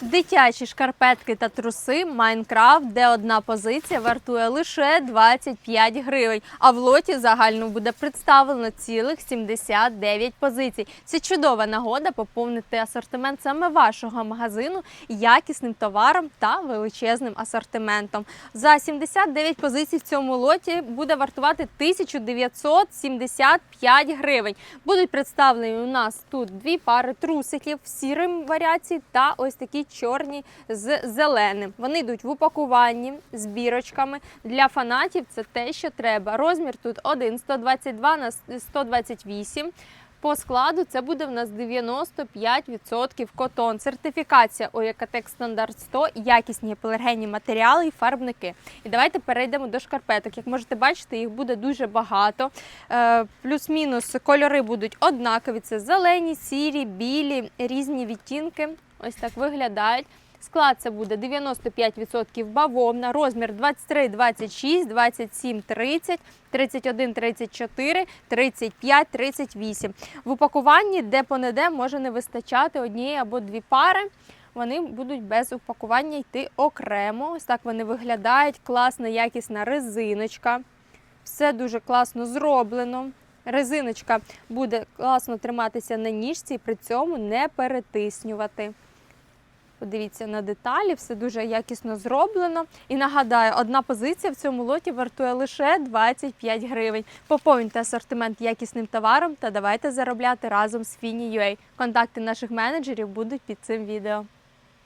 Дитячі шкарпетки та труси Майнкрафт, де одна позиція вартує лише 25 гривень, а в лоті загально буде представлено цілих 79 позицій. Це чудова нагода поповнити асортимент саме вашого магазину якісним товаром та величезним асортиментом. За 79 позицій в цьому лоті буде вартувати 1975 гривень. Будуть представлені у нас тут дві пари трусиків в сірим варіації та ось такі чорні з зеленим. Вони йдуть в упакуванні з бірочками. Для фанатів це те, що треба. Розмір тут 1 122 на 128. По складу це буде в нас 95% котон. Сертифікація ОЕКТЕК стандарт 100, якісні полергенні матеріали і фарбники. І давайте перейдемо до шкарпеток. Як можете бачити, їх буде дуже багато. Е, Плюс-мінус кольори будуть однакові. Це зелені, сірі, білі, різні відтінки. Ось так виглядають. Склад це буде 95% бавовна, розмір 23, 26, 27, 30, 31, 34, 35, 38. В упакуванні де понеде може не вистачати однієї або дві пари. Вони будуть без упакування йти окремо. Ось так вони виглядають. Класна, якісна резиночка. Все дуже класно зроблено. Резиночка буде класно триматися на ніжці і при цьому не перетиснювати. Подивіться на деталі, все дуже якісно зроблено. І нагадаю, одна позиція в цьому лоті вартує лише 25 гривень. Поповнюйте асортимент якісним товаром та давайте заробляти разом з Fini.ua. Контакти наших менеджерів будуть під цим відео.